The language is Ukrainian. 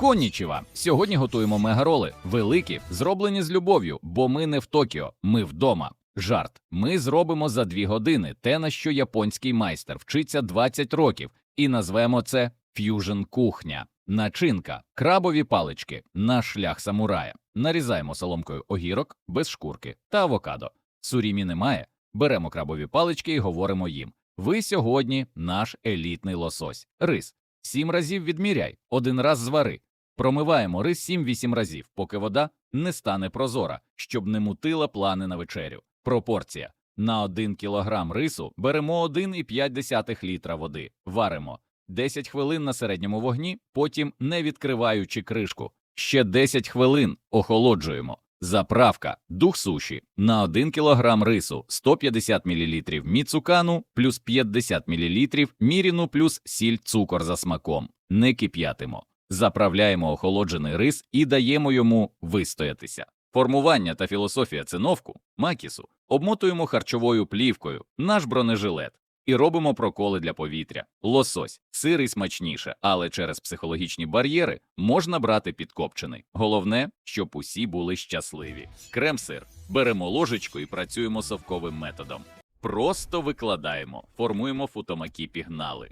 Коннічева. Сьогодні готуємо мегароли. Великі, зроблені з любов'ю, бо ми не в Токіо, ми вдома. Жарт. Ми зробимо за дві години те, на що японський майстер вчиться 20 років, і назвемо це ф'южн кухня. Начинка, крабові палички, наш шлях самурая. Нарізаємо соломкою огірок без шкурки та авокадо. Сурімі немає. Беремо крабові палички і говоримо їм. Ви сьогодні наш елітний лосось. Рис. Сім разів відміряй, один раз звари. Промиваємо рис 7-8 разів, поки вода не стане прозора, щоб не мутила плани на вечерю. Пропорція. На 1 кілограм рису беремо 1,5 літра води, варимо 10 хвилин на середньому вогні, потім, не відкриваючи кришку, ще 10 хвилин охолоджуємо. Заправка дух суші на 1 кг рису 150 мл міцукану плюс 50 мл міріну плюс сіль цукор за смаком. Не кип'ятимо. Заправляємо охолоджений рис і даємо йому вистоятися. Формування та філософія циновку макісу обмотуємо харчовою плівкою, наш бронежилет, і робимо проколи для повітря. Лосось, сирий смачніше, але через психологічні бар'єри можна брати підкопчений. Головне, щоб усі були щасливі. Крем-сир. Беремо ложечку і працюємо совковим методом. Просто викладаємо, формуємо футомакі пігнали.